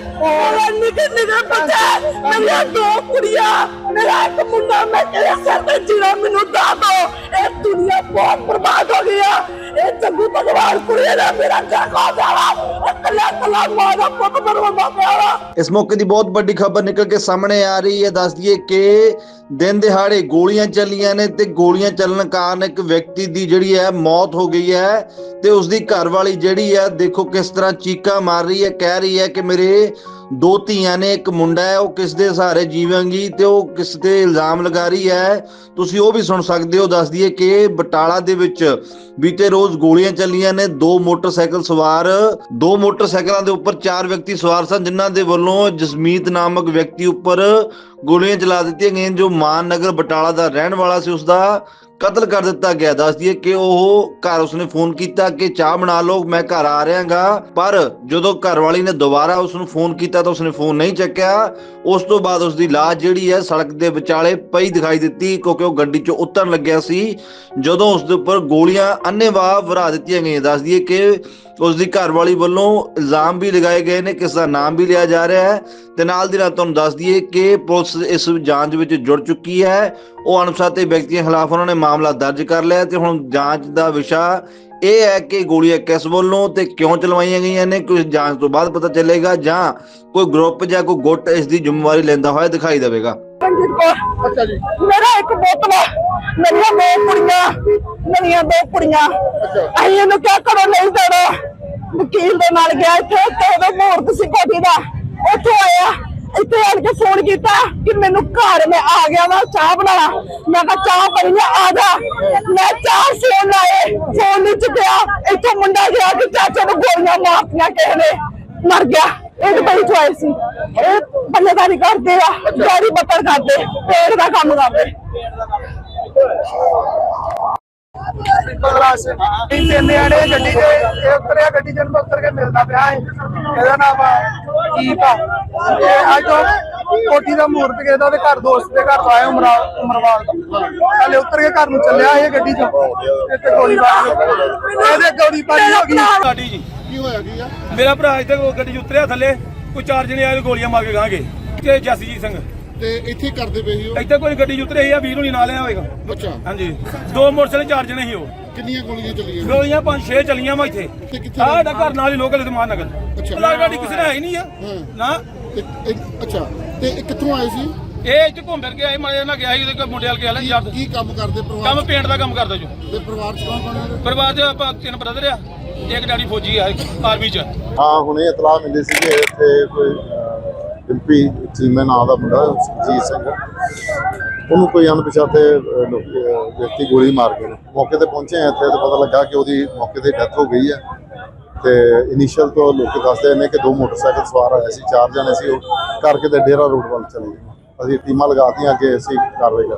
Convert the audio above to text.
ਮੇਰਾ ਨਿੱਕੇ ਨਿੱਕੇ ਬੱਚੇ ਮੇਰੀਆਂ ਦੋ ਕੁੜੀਆਂ, ਮੇਰਾ ਇੱਕ ਮੁੰਡਾ, ਮੈਂ ਕਿਹੜੇ ਸਿਰ ਤੇ ਜੀਣਾ, ਮੈਨੂੰ ਦੱਸ ਦੋ। ਇਹ ਦੁਨੀਆ ਬਹੁਤ ਬਰਬਾਦ ਹੋ ਗਈ ਆ। ਇਹ ਜੱਗੂ ਭਗਵਾਨ ਕੁੜੀਆਂ ਦਾ ਮੇਰਾ ਘਰ ਖੋ ਜਾਵਾ ਕੱਲਾ ਕੱਲਾ ਮਾਂ ਦਾ ਪੁੱਤ ਬਰਬਾਦ ਪਿਆ ਇਸ ਮੌਕੇ ਦੀ ਬਹੁਤ ਵੱਡੀ ਖਬਰ ਨਿਕਲ ਕੇ ਸਾਹਮਣੇ ਆ ਰਹੀ ਹੈ। ਦੱਸ ਦਈਏ ਕਿ ਦਿਨ ਦਿਹਾੜੇ ਗੋਲੀਆਂ ਚੱਲੀਆਂ ਨੇ ਤੇ ਗੋਲੀਆਂ ਚੱਲਣ ਕਾਰਨ ਇੱਕ ਵਿਅਕਤੀ ਦੀ ਜਿਹੜੀ ਹੈ ਮੌਤ ਹੋ ਗਈ ਹੈ ਤੇ ਉਸ ਦੀ ਘਰਵਾਲੀ ਜਿਹੜੀ ਹੈ ਦੇਖੋ ਕਿਸ ਤਰ੍ਹਾਂ ਚੀਕਾਂ ਮਾਰ ਰਹੀ ਹੈ, ਕਹਿ ਰਹੀ ਹੈ ਕਿ ਮੇਰੇ ਦੋ ਧੀਆਂ ਨੇ, ਇੱਕ ਮੁੰਡਾ ਹੈ, ਉਹ ਕਿਸ ਦੇ ਸਹਾਰੇ ਜੀਵਾਂਗੀ ਤੇ ਉਹ ਕਿਸ ਤੇ ਇਲਜ਼ਾਮ ਲਗਾ ਰਹੀ ਹੈ? ਤੁਸੀਂ ਉਹ ਵੀ ਸੁਣ ਸਕਦੇ ਹੋ, ਦੱਸ ਦਈਏ ਕਿ ਬਟਾਲਾ ਦੇ ਵਿੱਚ ਬੀਤੇ ਰੋਜ਼ ਗੋਲੀਆਂ ਚੱਲੀਆਂ ਨੇ, ਦੋ ਮੋਟਰਸਾਈਕਲ ਸਵਾਰ, ਦੋ ਮੋਟਰਸਾਈਕਲਾਂ ਦੇ ਉੱਪਰ ਚਾਰ ਵਿਅਕਤੀ ਸਵਾਰ ਸਨ, ਜਿਨ੍ਹਾਂ ਦੇ ਵੱਲੋਂ ਜਸਮੀਤ ਨਾਮਕ ਵਿਅਕਤੀ ਉੱਪਰ ਗੋਲੀਆਂ ਚਲਾ ਦਿੱਤੀਆਂ ਗਈਆਂ, ਜੋ ਮਾਨ ਨਗਰ ਬਟਾਲਾ ਦਾ ਰਹਿਣ ਵਾਲਾ ਸੀ ਉਸ ਦਾ ਕਤਲ ਕਰ ਦਿੱਤਾ ਗਿਆ। ਦੱਸਦੀ ਦਈਏ ਕਿ ਉਹ ਘਰ ਉਸਨੇ ਫੋਨ ਕੀਤਾ ਕਿ ਚਾਹ ਬਣਾ ਲਓ, ਮੈਂ ਘਰ ਆ ਰਿਹਾਗਾ। ਪਰ ਜਦੋਂ ਘਰ ਵਾਲੀ ਨੇ ਦੁਬਾਰਾ ਉਸ ਨੂੰ ਫੋਨ ਕੀਤਾ ਤਾਂ ਉਸਨੇ ਫੋਨ ਨਹੀਂ ਚੱਕਿਆ। ਉਸ ਤੋਂ ਬਾਅਦ ਉਸ ਦੀ ਲਾਸ਼ ਜਿਹੜੀ ਹੈ ਸੜਕ ਦੇ ਵਿਚਾਲੇ ਪਈ ਦਿਖਾਈ ਦਿੱਤੀ, ਕਿਉਂਕਿ ਉਹ ਗੱਡੀ 'ਚੋਂ ਉਤਰਨ ਲੱਗਿਆ ਸੀ। ਜਦੋਂ ਉਸ ਦੇ ਉੱਪਰ ਗੋਲੀਆਂ ਅੰਨ੍ਹੇਵਾਹ ਵਰਾ ਦਿੱਤੀਆਂ ਗਈਆਂ। ਦੱਸ ਦਈਏ ਕਿ ਉਸ ਦੀ ਘਰ ਵਾਲੀ ਵੱਲੋਂ ਇਲਜ਼ਾਮ ਵੀ ਲਗਾਏ ਗਏ ਨੇ ਕਿਸ ਦਾ ਨਾਮ ਵੀ ਲਿਆ ਜਾ ਰਿਹਾ ਹੈ। ਤੇ ਨਾਲ ਦੀ ਨਾਲ ਤੁਹਾਨੂੰ ਦੱਸ ਦਈਏ ਕਿ ਪੁਲਿਸ ਇਸ ਜਾਂਚ ਵਿੱਚ ਜੁੜ ਚੁੱਕੀ ਹੈ। ਉਹ ਅਣਪਛਾਤੇ ਵਿਅਕਤੀਆਂ ਖਿਲਾਫ ਉਹਨਾਂ ਨੇ ਮਾਮਲਾ ਦਰਜ ਕਰ ਲਿਆ ਤੇ ਹੁਣ ਜਾਂਚ ਦਾ ਵਿਸ਼ਾ ਇਹ ਹੈ ਕਿ ਗੋਲੀਆਂ ਕਿਸ ਵੱਲੋਂ ਤੇ ਕਿਉਂ ਚਲਵਾਈਆਂ ਗਈਆਂ ਨੇ ਕੁਝ ਜਾਂਚ ਤੋਂ ਬਾਅਦ ਪਤਾ ਚੱਲੇਗਾ ਜਾਂ ਕੋਈ ਗਰੁੱਪ ਜਾਂ ਕੋਈ ਗੁੱਟ ਇਸ ਦੀ ਜ਼ਿੰਮੇਵਾਰੀ ਲੈਂਦਾ ਹੋਇਆ ਦਿਖਾਈ ਦੇਵੇਗਾ। ਰਣਜੀਤ ਕੌਰ ਅੱਛਾ ਜੀ। ਮੇਰਾ ਇੱਕ ਵਾ। ਮੇਰੀਆਂ ਦੋ ਕੁੜੀਆਂ ਮੇਰੀਆਂ ਦੋ ਕੁੜੀਆਂ। ਅਸੀਂ ਇਹਨੂੰ ਕਿਆ ਕਰੋ ਨਹੀਂ ਦੇਣਾ। ਵਕੀਲ ਦੇ ਨਾਲ ਗਿਆ ਇੱਥੇ ਤੇ ਉਹਦਾ ਮੂਰਤ ਸੀ ਕੋਠੀ ਦਾ। ਉੱਥੋਂ ਆਇਆ। ਇੱਥੇ ਆਣ ਕੇ ਫੋਨ ਕੀਤਾ ਕਿ ਮੈਨੂੰ ਘਰ ਮੈਂ ਆ ਗਿਆ ਵਾ ਚਾਹ ਬਣਾ ਮੈਂ ਕਿਹਾ ਚਾਹ ਬਣੀ ਆ ਆ ਜਾ। ਮੈਂ ਚਾਹ ਫੋਨ ਲਾਏ ਫੋਨ ਨਹੀਂ ਚੁੱਕਿਆ ਇੱਥੋਂ ਮੁੰਡਾ ਗਿਆ ਕਿ ਚਾਚੇ ਨੂੰ ਗੋਲੀਆਂ ਮਾਰਤੀਆਂ ਕਿਸੇ ਨੇ। ਮਰ ਗਿਆ। ਇਹ ਦੁਬਈ ਤੋਂ ਆਏ ਸੀ। ਇਹ ਬੱਲੇਦਾਰੀ ਕਰਦੇ ਆ ਗਾੜੀ ਬੱਤਰ ਕਰਦੇ ਪੇੜ ਦਾ ਕੰਮ ਕਰਦੇ। ਆੜੇ ਗੱਡੀ 'ਚ ਇਹ ਉਤਰਿਆ ਗੱਡੀ ਇਹਨੂੰ ਉਤਰ ਕੇ ਮਿਲਦਾ ਪਿਆ ਹੈ ਇਹਦਾ ਨਾਮ ਕੀਪ ਆ। ਇਹ ਅੱਜ ਕੋਠੀ ਦਾ ਮੂਰਤ ਕੇ ਦਾ ਤੇ ਘਰ ਦੋਸਤ ਦੇ ਘਰ ਤੋਂ ਆਇਆ ਉਮਰਾ ਉਮਰਵਾਲ ਦਾ। ਹਲੇ ਉਤਰ ਕੇ ਘਰ ਨੂੰ ਚੱਲਿਆ ਇਹ ਗੱਡੀ 'ਚ। ਇੱਥੇ ਗੋਲੀ ਬਾਰੀ ਇਹਦੇ ਗੋਲੀ ਬਾਰੀ ਹੋ ਗਈ। ਸਾਡੀ ਜੀ। ਕੀ ਹੋਇਆ ਕੀ ਆ? ਮੇਰਾ ਭਰਾ ਇੱਥੇ ਉਹ ਗੱਡੀ 'ਚ ਉਤਰਿਆ ਥੱਲੇ ਕੋਈ ਚਾਰ ਜਣੇ ਆਏ ਗੋਲੀਆਂ ਮਾਰ ਕੇ ਗਾਂਗੇ। ਤੇ ਜਸਜੀਤ ਸਿੰਘ। ਤੇ ਇੱਥੇ ਕਰਦੇ ਪਏ ਸੀ ਇੱਥੇ ਕੋਈ ਗੱਡੀ 'ਚ ਉਤਰੇ ਸੀ ਆ ਵੀਰ ਨੂੰ ਨਹੀਂ ਨਾਲ ਲਿਆ ਹੋਵੇਗਾ ਅੱਛਾ। ਹਾਂਜੀ। ਦੋ ਮੋਟਰਸਾਈਕਲ ਚਾਰ ਜਣੇ ਸੀ ਉਹ। ਕਿੰਨੀਆਂ ਗੋਲੀਆਂ ਚੱਲੀਆਂ? ਗੋਲੀਆਂ ਪੰਜ ਛੇ ਚੱਲੀਆਂ ਵਾ ਇੱਥੇ। ਤੇ ਕਿੱਥੇ ਆਹ ਸਾਡਾ ਘਰ ਨਾਲ ਹੀ ਲੋਕਲ ਇਤਮਾਨ ਨਗਰ। ਅੱਛਾ। ਗੱਡੀ ਕਿਸੇ ਨੇ ਹੈ ਹੀ ਨਹੀਂ ਆ। ਹਾਂ। ਨਾ। ਤੇ ਇਹ- ਅੱਛਾ। ਤੇ ਇਹ ਕਿੱਥੋਂ ਆਏ ਸੀ? ਇਹ ਇੱਥੇ ਘੁੰਮ ਫਿਰ ਕੇ ਆਏ ਮਾਰੇ ਨਾਲ ਗਿਆ ਸੀ ਉਹਦੇ ਕੋਲ ਮੁੰਡੇ ਵਾਲ ਗਿਆ ਯਾਰ ਕੀ ਕੰਮ ਕਰਦੇ ਪਰਿਵਾਰ ਕੰਮ ਪੇਂਟ ਦਾ ਕੰਮ ਕਰਦਾ ਜੋ। ਤੇ ਪਰਿਵਾਰ ਚ ਕੌਣ ਕੌਣ ਹੈ ਪਰਿਵਾਰ 'ਚ ਆਪਾਂ ਤਿੰਨ ਬ੍ਰਦਰ ਆ। ਇੱਕ ਡੈਡੀ ਫੌਜੀ ਆ ਆਰਮੀ 'ਚ। ਹਾਂ, ਹੁਣੇ ਇਤਲਾਹ ਮਿਲੀ ਸੀ ਕਿ ਇੱਥੇ ਕੋਈ ਡਿੰਪੀ ਚੀਮੇ ਨਾਂ ਦਾ ਮੁੰਡਾ ਜੀਤ ਸਿੰਘ। ਉਹਨੂੰ ਕੋਈ ਅਣਪਛਾਤੇ ਵਿਅਕਤੀ ਗੋਲੀ ਮਾਰ ਗਏ ਨੇ। ਮੌਕੇ ਤੇ ਪਹੁੰਚੇ ਹਾਂ ਇੱਥੇ ਤੇ ਪਤਾ ਲੱਗਾ ਕਿ ਉਹਦੀ ਮੌਕੇ ਤੇ ਡੈਥ ਹੋ ਗਈ ਹੈ। ਤੇ ਇਨੀਸ਼ੀਅਲ ਤੋਂ ਲੋਕ ਦੱਸਦੇ ਨੇ ਕਿ ਦੋ ਮੋਟਰਸਾਈਕਲ ਸਵਾਰ ਆਏ ਸੀ, ਚਾਰ ਜਣੇ ਸੀ ਉਹ। ਕਰਕੇ ਤੇ ਡੇਰਾ ਰੋਡ ਵੱਲ ਚਲੇ ਗਏ ਅਸੀਂ ਟੀਮਾਂ ਲਗਾਤੀਆਂ ਕਿ ਅਸੀਂ ਕਾਰਵਾਈ ਕਰ